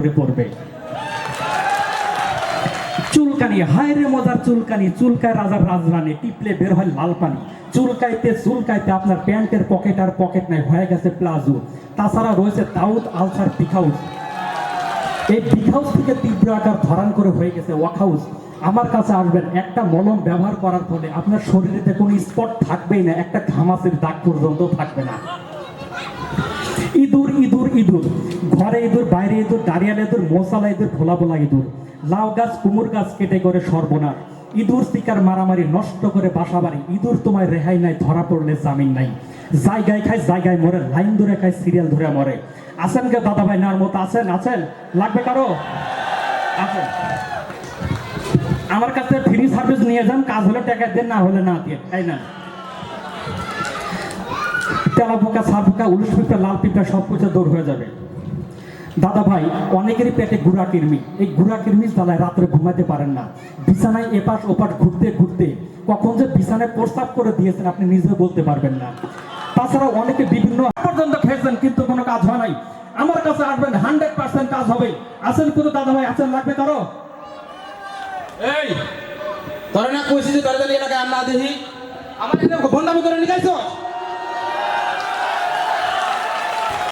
করে পড়বে। চুলকানি হায় রে মজার চুলকানি, চুলকায় রাজার রাজরানি, টিপলে বের হয় লাল পানি। চুলকাইতে চুলকাইতে আপনার প্যান্টের পকেট আর পকেট নাই, হয়ে গেছে প্লাজো। তাছাড়া রয়েছে দাউদ আলসার পিখাউস এই পিখাউস থেকে তীব্র আকার ধরান করে হয়ে গেছে ওয়াকহাউস আমার কাছে আসবেন, একটা মলম ব্যবহার করার ফলে আপনার শরীরেতে কোনো স্পট থাকবেই না, একটা ঘামাসের দাগ পর্যন্ত থাকবে না। ইঁদুর ইঁদুর ইঁদুর। ঘরে ইঁদুর, বাইরে ইঁদুর, দাঁড়িয়ালে ইঁদুর, মশালা ইঁদুর ভোলা ভোলা ইঁদুর। লাউ গাছ, কুমুর গাছ কেটে করে সর্বনাশ। ইঁদুর শিকার মারামারি নষ্ট করে বাসা বাড়ি। ইঁদুর তোমায় রেহাই নাই, ধরা পড়লে জামিন নাই। জায়গায় খায়, জায়গায় মরে, লাইন ধরে খায়, সিরিয়াল ধরে মরে। আছেন কে দাদা ভাই, নেওয়ার মতো আছেন? আছেন? লাগবে কারও? আছেন। আমার কাছে ফ্রি সার্ভিস নিয়ে যান, কাজ হলে টাকা দেন, না হলে না দিয়ে। তাই না তেলা পোকা, সার পোকা উলুশ পিঁপড়া, লাল পিঁপড়া সব কিছু দূর হয়ে যাবে। দাদা ভাই, অনেকেরই পেটে গুড়া কিরমি এই গুড়া কিরমির জ্বালায় রাত্রে ঘুমাতে পারেন না। বিছানায় এপাশ ওপাশ ঘুরতে ঘুরতে কখন যে বিছানায় প্রস্তাব করে দিয়েছেন আপনি নিজে বলতে পারবেন না। তাছাড়া অনেকে বিভিন্ন পর্যন্ত খেয়েছেন, কিন্তু কোনো কাজ হয় নাই। আমার কাছে আসবেন, হান্ড্রেড পার্সেন্ট কাজ হবে। আছেন কোনো দাদা ভাই, আছেন লাগবে কারও? এই, তোরা না কইছিস যে তোরা এলাকায় আন্না দেখি আমার এনে বন্ধামি করে নিকাইছ